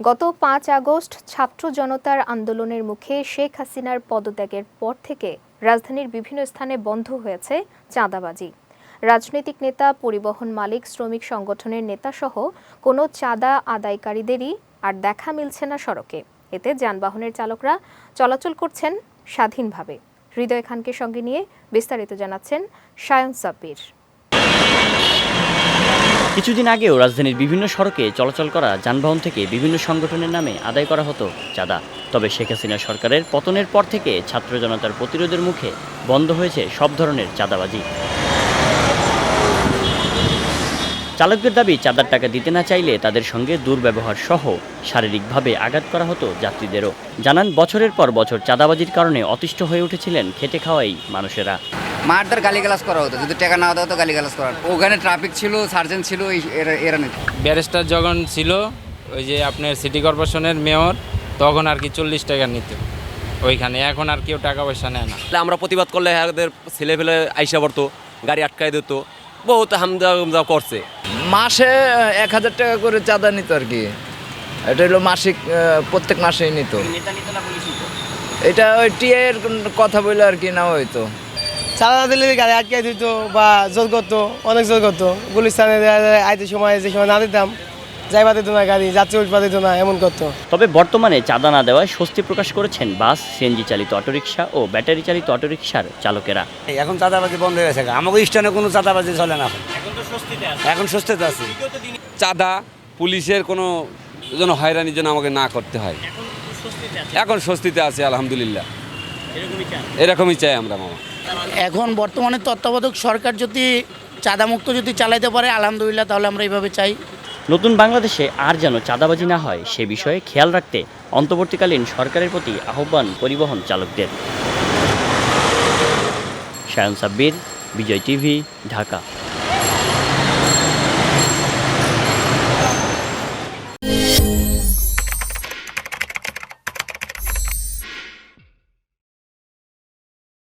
গত পাঁচ আগস্ট ছাত্র জনতার আন্দোলনের মুখে শেখ হাসিনার পদত্যাগের পর থেকে রাজধানীর বিভিন্ন স্থানে বন্ধ হয়েছে চাঁদাবাজি। রাজনৈতিক নেতা, পরিবহন মালিক, শ্রমিক সংগঠনের নেতাসহ কোনো চাঁদা আদায়কারীদেরই আর দেখা মিলছে না সড়কে। এতে যানবাহনের চালকরা চলাচল করছেন স্বাধীনভাবে। হৃদয় খানকে সঙ্গে নিয়ে বিস্তারিত জানাচ্ছেন সায়ন সাব্বির। কিছুদিন আগেও রাজধানীর বিভিন্ন সড়কে চলাচল করা যানবাহন থেকে বিভিন্ন সংগঠনের নামে আদায় করা হতো চাঁদা। তবে শেখ হাসিনা সরকারের পতনের পর থেকে ছাত্র জনতার প্রতিরোধের মুখে বন্ধ হয়েছে সব ধরনের চাঁদাবাজি। চালকদের দাবি, চাঁদার টাকা দিতে না চাইলে তাদের সঙ্গে দুর্ব্যবহার সহ শারীরিকভাবে আঘাত করা হতো যাত্রীদেরও। জানান, বছরের পর বছর চাঁদাবাজির কারণে অতিষ্ঠ হয়ে উঠেছিলেন খেটে খাওয়াই মানুষেরা। মারদার গালিগালাজ করা হতো। যদি টাকা না দেওয়া হতো গালিগালাজ করা হতো। ওখানে ট্রাফিক ছিল সার্জেন্ট ছিল এই- এরা এরা নিত ব্যারিস্টার যখন ছিল ওই যে আপনার সিটি কর্পোরেশনের মেয়র তখন আর কি চল্লিশ টাকা নিত। ওইখানে। এখন আর কেউ টাকা পয়সা নেয় না। তাহলে আমরা প্রতিবাদ করলে এদের ছেলে ফেলে আইসা পড়তো গাড়ি আটকায় দিত। বহুত হামদা হামদা করছে। মাসে এক হাজার টাকা করে চাঁদা নিত আর কি। এটা হলো মাসিক প্রত্যেক মাসেই নিত। এটা ওই টিএর কথা বলে আর কি না হয়তো চাঁদা দিলে গাড়ি আটকে দিত বা জোর করতো অনেক জোর করতো। গুলিস্তানে আইতে সময় যে সময় না দিতাম যাইবা দিত না গাড়ি যাত্রী উঠবা দিত না এমন করতো। তবে বর্তমানে চাঁদা না দেওয়ায় স্বস্তি প্রকাশ করেছেন বাস সিএনজি চালিত অটোরিকশা ও ব্যাটারি চালিত অটোরিকশার চালকেরা। এখন চাঁদাবাজি বন্ধ হয়ে গেছে আমাকে স্টানে কোনো চাঁদাবাজি চলে না এখন। এখন স্বস্তিতে আছি। চাঁদা পুলিশের কোনো যেন হয়রানির জন্য আমাকে না করতে হয়। এখন স্বস্তিতে আছে আলহামদুলিল্লাহ। এরকমই চাই আমরা মামা। এখন বর্তমানে তত্ত্বাবধায়ক সরকার যদি চাঁদামুক্ত যদি চালাইতে পারে আলহামদুলিল্লাহ তাহলে আমরা এইভাবে চাই। নতুন বাংলাদেশে আর যেন চাঁদাবাজি না হয় সে বিষয়ে খেয়াল রাখতে অন্তর্বর্তীকালীন সরকারের প্রতি আহ্বান পরিবহন চালকদের। সায়ন সাব্বির বিজয় টিভি ঢাকা।